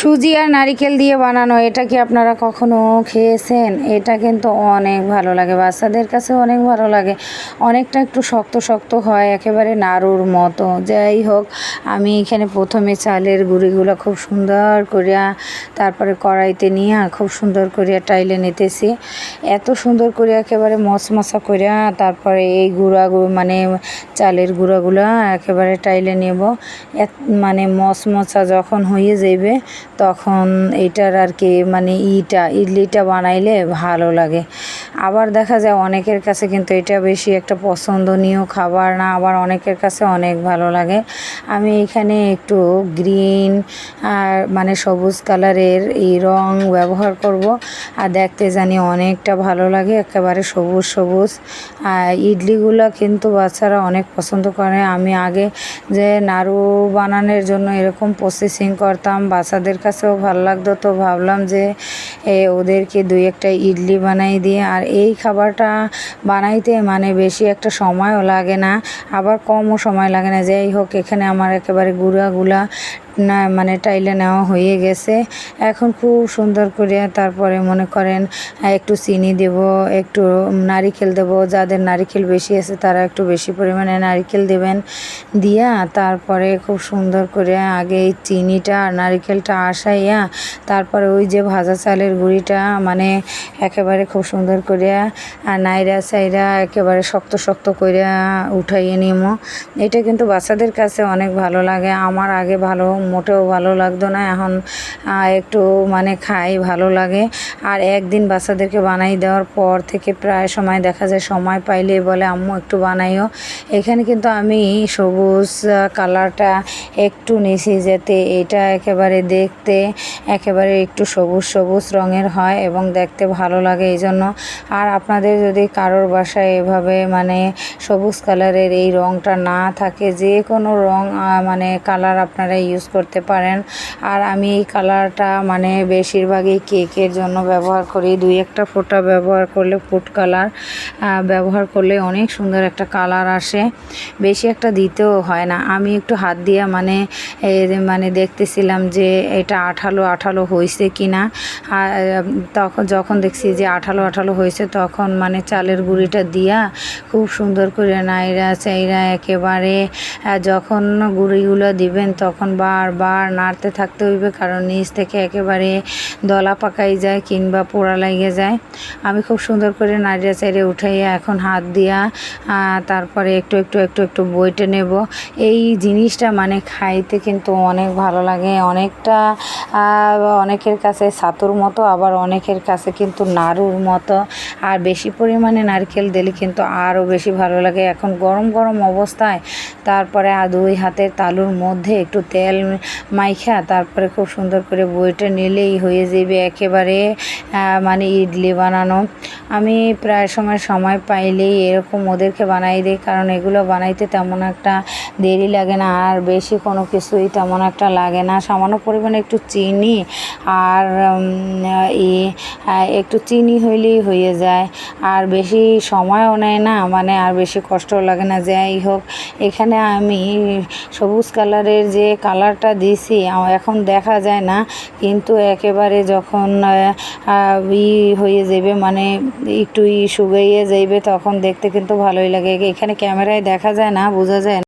সুজি আর নারিকেল দিয়ে বানানো, এটা কি আপনারা কখনো খেয়েছেন? এটা কিন্তু অনেক ভালো লাগে, বাচ্চাদের কাছে অনেক ভালো লাগে। অনেকটা একটু শক্ত শক্ত হয়, একেবারে নাড়ুর মতো। যাই হোক, আমি এখানে প্রথমে চালের গুঁড়িগুলো খুব সুন্দর করিয়া, তারপরে কড়াইতে নিয়ে খুব সুন্দর করিয়া টাইলে নিতেছি। এত সুন্দর করে একেবারে মশমশা করিয়া, তারপরে এই গুঁড়া মানে চালের গুঁড়াগুলো একেবারে টাইলে নেব। মানে মশমশা যখন হয়ে যাবে তখন এইটার আর কি মানে ইটা, ইডলিটা বানাইলে ভালো লাগে। আবার দেখা যায় অনেকের কাছে কিন্তু এটা বেশি একটা পছন্দনীয় খাবার না, আবার অনেকের কাছে অনেক ভালো লাগে। আমি এখানে একটু গ্রিন আর মানে সবুজ কালারের এই রং ব্যবহার করব। আর দেখতে জানি অনেকটা ভালো লাগে, একেবারে সবুজ সবুজ। ইডলিগুলো কিন্তু বাচ্চারা অনেক পছন্দ করে। আমি আগে যে নাড়ু বানানোর জন্য এরকম প্রসেসিং করতাম, বাচ্চাদের কাছেও ভালো লাগতো তো ভাবলাম যে এ, ওদেরকে দুই একটা ইডলি বানাই দিয়ে আর এই খাবারটা বানাইতে মানে বেশি একটা সময়ও লাগে না আবার কমও সময় লাগে না। যাই হোক এখানে আমার একেবারে গুঁড়াগুলা না মানে টাইলে নেওয়া হয়ে গেছে। এখন খুব সুন্দর করে তারপরে মনে করেন একটু চিনি দেব, একটু নারিকেল দেব। যাদের নারিকেল বেশি আছে, তারা একটু বেশি পরিমাণে নারিকেল দেবেন। দিয়া তারপরে খুব সুন্দর করে আগে এই চিনিটা আর নারিকেলটা আসাইয়া, তারপরে ওই যে ভাজা চালের গুঁড়িটা মানে একেবারে খুব সুন্দর করে আর নাইরা সাইরা একেবারে শক্ত শক্ত করে উঠাইয়ে নিমো। এটা কিন্তু বাচ্চাদের কাছে অনেক ভালো লাগে। আমার আগে ভালো মোটেও ভালো লাগতো না। এখন একটু মানে খাই, ভালো লাগে। আর একদিন বাচ্চাদেরকে বানাই দেওয়ার পর থেকে প্রায় সময় দেখা যায়, সময় পাইলে বলে, আম্মু, একটু বানাইও। এখানে কিন্তু আমি সবুজ কালারটা একটু নিছি যাতে এটা একেবারে দেখতে একেবারে একটু সবুজ সবুজ রঙের হয় এবং দেখতে ভালো লাগে এই জন্য। আর আপনাদের যদি কারোর বাসায় এভাবে মানে সবুজ কালারের এই রঙটা না থাকে, যে কোনো রঙ মানে কালার আপনারা ইউজ করতে পারেন। আর আমি এই কালারটা মানে বেশিরভাগই কেকের জন্য ব্যবহার করি। দুই একটা ফোঁটা ব্যবহার করলে ফুড কালার ব্যবহার করলে অনেক সুন্দর একটা কালার আসে। বেশি একটা দিতেও হয় না। আমি একটু হাত দিয়ে মানে মানে দেখতেছিলাম যে এটা আঠালো আঠালো হয়েছে কি না তখন যখন দেখছি যে আঠালো আঠালো হয়েছে তখন মানে চালের গুঁড়িটা দিয়া খুব সুন্দর করে নাইরা চাইরা একেবারে যখন গুঁড়িগুলো দিবেন তখন বারবার নাড়তে থাকতে হইবে, কারণ নিচ থেকে একেবারে দলা পাকাই যায় কিংবা পোড়া লাগে যায়। আমি খুব সুন্দর করে নাড়িয়া চাইরে উঠাইয়া এখন হাত দিয়া তারপরে একটু একটু একটু একটু বইটে নেব। এই জিনিসটা মানে খাইতে কিন্তু অনেক ভালো লাগে। অনেকটা অনেকের কাছে ছাতুর মতো, আবার অনেকের কাছে কিন্তু নাড়ুর মতো। আর বেশি পরিমাণে নারকেল দিলে কিন্তু আরও বেশি ভালো লাগে। এখন গরম গরম অবস্থায় তারপরে দুই হাতের তালুর মধ্যে একটু তেল মাইখা তারপরে খুব সুন্দর করে বইটা নিলেই হয়ে যাবে একেবারে মানে ইডলি বানানো। আমি প্রায় সময় সময় পাইলেই এরকম ওদেরকে বানাই দিই, কারণ এগুলো বানাইতে তেমন একটা দেরি লাগে না, আর বেশি কোনো কিছুই তেমন একটা লাগে না। সামান্য পরিমাণে একটু চিনি আর ই একটু চিনি হইলেই হয়ে যায়। আর বেশি সময়ও নেয় না মানে আর বেশি কষ্টও লাগে না। যাই হোক, এখানে আমি সবুজ কালারের যে কালারটা দিছি এখন দেখা যায় না, কিন্তু একেবারে যখন ই হয়ে যাবে মানে একটু ই শুকাইয়ে যাইবে, তখন দেখতে কিন্তু ভালোই লাগে। এখানে ক্যামেরায় দেখা যায় না, বোঝা যায়